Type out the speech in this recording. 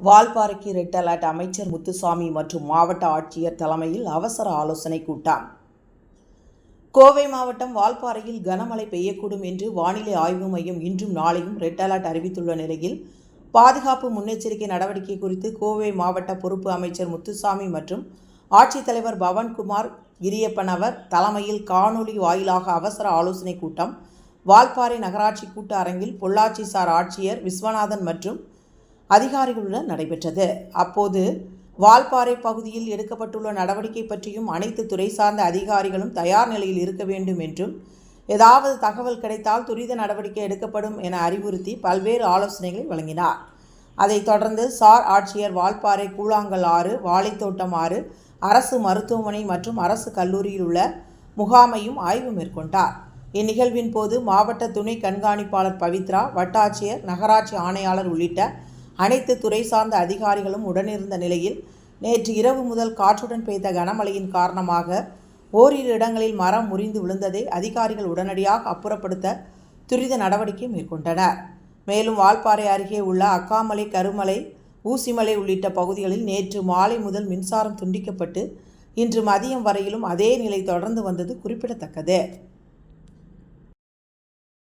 வால்பாறைக்கு red alert அமைச்சர் முத்துசாமி மற்றும் மாவட்ட ஆட்சியர் தலைமையில் அவசர ஆலோசனை கூட்டம். கோவை மாவட்டம் வால்பாறையில் கனமழை பெய்யக்கூடும் என்று வானிலை ஆய்வு மையம் இன்றும் நாளையும் ரெட் அலர்ட் அறிவித்துள்ள நிலையில் பாதுகாப்பு முன்னெச்சரிக்கை நடவடிக்கை குறித்து கோவை மாவட்ட பொறுப்பு அமைச்சர் முத்துசாமி மற்றும் ஆட்சித்தலைவர் பவன்குமார் கிரியப்பன் தலைமையில் காணொலி வாயிலாக அவசர ஆலோசனை கூட்டம் வால்பாறை நகராட்சி கூட்ட அரங்கில் பொள்ளாச்சி சார் ஆட்சியர் விஸ்வநாதன் மற்றும் அதிகாரிகளுடன் நடைபெற்றது. அப்போது வால்பாறை பகுதியில் எடுக்கப்பட்டுள்ள நடவடிக்கை பற்றியும் அனைத்து துறை சார்ந்த அதிகாரிகளும் தயார் நிலையில் இருக்க வேண்டும் என்றும் ஏதாவது தகவல் கிடைத்தால் துரித நடவடிக்கை எடுக்கப்படும் என அறிவுறுத்தி பல்வேறு ஆலோசனைகளை வழங்கினார். அதைத் தொடர்ந்து சார் ஆட்சியர் வால்பாறை கூழாங்கல் ஆறு வாழைத்தோட்டம் ஆறு அரசு மருத்துவமனை மற்றும் அரசு கல்லூரியில் உள்ள முகாமையும் ஆய்வு மேற்கொண்டார். இந்நிகழ்வின் போது மாவட்ட துணை கண்காணிப்பாளர் பவித்ரா வட்டாட்சியர் நகராட்சி ஆணையாளர் உள்ளிட்ட அனைத்து துறை சார்ந்த அதிகாரிகளும் உடனிருந்த நிலையில் நேற்று இரவு முதல் காற்றுடன் பெய்த கனமழையின் காரணமாக ஓரிரு இடங்களில் மரம் முறிந்து விழுந்ததை அதிகாரிகள் உடனடியாக அப்புறப்படுத்த துரித நடவடிக்கை மேற்கொண்டனர். மேலும் வால்பாறை அருகே உள்ள அக்காமலை கருமலை ஊசிமலை உள்ளிட்ட பகுதிகளில் நேற்று மாலை முதல் மின்சாரம் துண்டிக்கப்பட்டு இன்று மதியம் வரையிலும் அதே நிலை தொடர்ந்து வந்தது குறிப்பிடத்தக்கது.